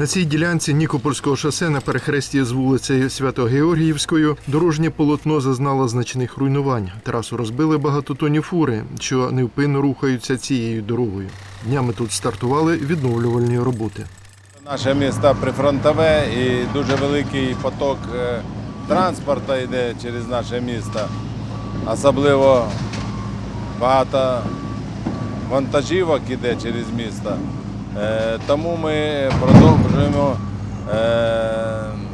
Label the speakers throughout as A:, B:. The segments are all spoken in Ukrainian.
A: На цій ділянці Нікопольського шосе на перехресті з вулицею Свято-Георгіївською дорожнє полотно зазнало значних руйнувань. Трасу розбили багатотонні фури, що невпинно рухаються цією дорогою. Днями тут стартували відновлювальні роботи.
B: Наше місто прифронтове і дуже великий поток е, транспорту йде через наше місто. Особливо багато вантажівок йде через місто. Е, Тому ми продовжуємо е,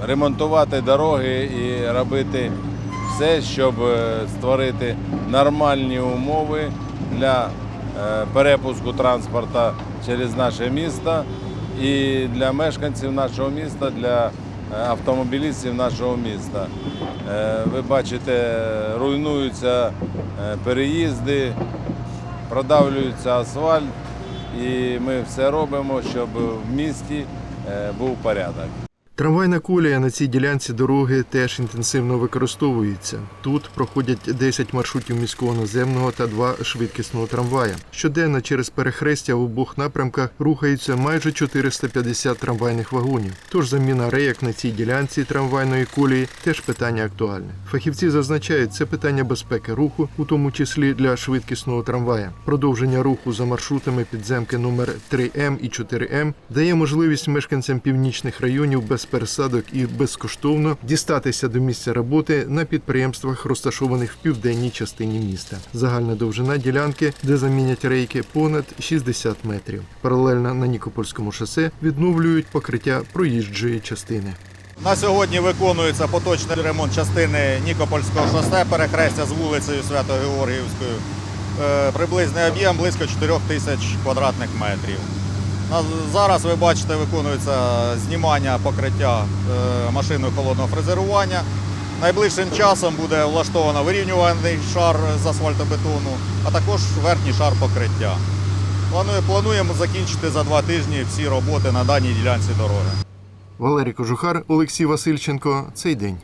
B: ремонтувати дороги і робити все, щоб е, створити нормальні умови для перепуску транспорту через наше місто і для мешканців нашого міста, для автомобілістів нашого міста. Ви бачите, руйнуються переїзди, продавлюється асфальт, і ми все робимо, щоб в місті е, був порядок.
A: Трамвайна колія на цій ділянці дороги теж інтенсивно використовується. Тут проходять 10 маршрутів міського наземного та два швидкісного трамвая. Щоденно через перехрестя в обох напрямках рухаються майже 450 трамвайних вагонів. Тож заміна рейок на цій ділянці трамвайної колії теж питання актуальне. Фахівці зазначають, це питання безпеки руху, у тому числі для швидкісного трамвая. Продовження руху за маршрутами підземки номер 3М і 4М дає можливість мешканцям північних районів без пересадок і безкоштовно дістатися до місця роботи на підприємствах, розташованих в південній частині міста. Загальна довжина ділянки, де замінять рейки, понад 60 метрів. Паралельно на Нікопольському шосе відновлюють покриття проїжджої частини.
C: На сьогодні виконується поточний ремонт частини Нікопольського шосе, перехрестя з вулицею Свято-Георгіївською. Е, Приблизний об'єм близько 4 тисяч квадратних метрів. Зараз ви бачите, виконується знімання покриття е, машиною холодного фрезерування. Найближчим часом буде влаштовано вирівнюваний шар з асфальтобетону, а також верхній шар покриття. Планує- Плануємо закінчити за два тижні всі роботи на даній ділянці дороги.
A: Валерій Кожухар, Олексій Васильченко. Цей день.